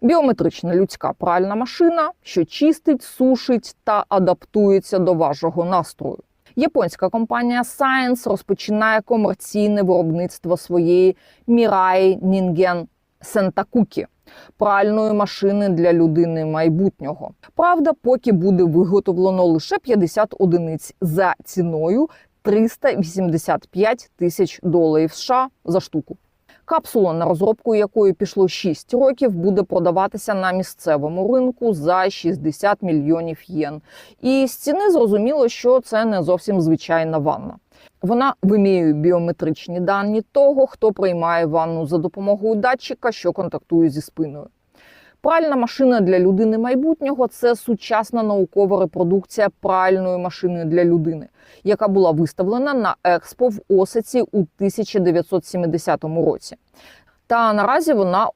Біометрична людська пральна машина, що чистить, сушить та адаптується до вашого настрою. Японська компанія Science розпочинає комерційне виробництво своєї Mirai Ningen Sentakuki – пральної машини для людини майбутнього. Правда, поки буде виготовлено лише 50 одиниць за ціною 385 тисяч доларів США за штуку. Капсула, на розробку якої пішло 6 років, буде продаватися на місцевому ринку за 60 мільйонів єн. І з ціни зрозуміло, що це не зовсім звичайна ванна. Вона виміює біометричні дані того, хто приймає ванну за допомогою датчика, що контактує зі спиною. Пральна машина для людини майбутнього це сучасна наукова репродукція пральної машини для людини, яка була виставлена на експо в Осиці у 1970 році. Та наразі вона